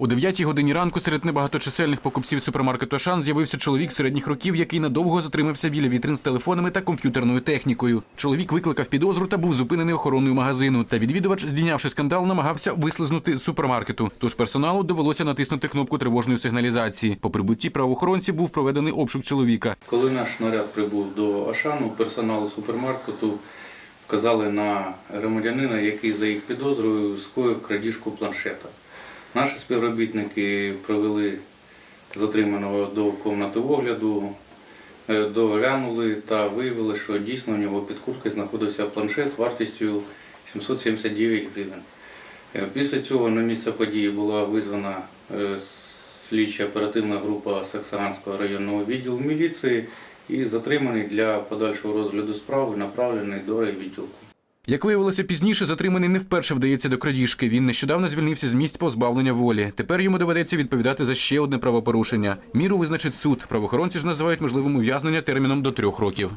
О 9 годині ранку серед небагаточисельних покупців супермаркету Ашан з'явився чоловік середніх років, який надовго затримався біля вітрин з телефонами та комп'ютерною технікою. Чоловік викликав підозру та був зупинений охороною магазину. Та відвідувач, здійнявши скандал, намагався вислизнути з супермаркету. Тож персоналу довелося натиснути кнопку тривожної сигналізації. По прибутті правоохоронців був проведений обшук чоловіка. Коли наш наряд прибув до Ашану, персоналу супермаркету вказали на громадянина, який за їх підозрою скоїв крадіжку планшета. Наші співробітники провели затриманого до кімнати огляду, е, доглянули та виявили, що дійсно у нього під курткою знаходився планшет вартістю 779 гривень. Е, Після цього на місце події була визвана е, слідча оперативна група Саксаганського районного відділу міліції і затриманий для подальшого розгляду справи направлений до райвідділку. Як виявилося пізніше, затриманий не вперше вдається до крадіжки. Він нещодавно звільнився з місць позбавлення волі. Тепер йому доведеться відповідати за ще одне правопорушення. Міру визначить суд. Правоохоронці ж називають можливим ув'язнення терміном до трьох років.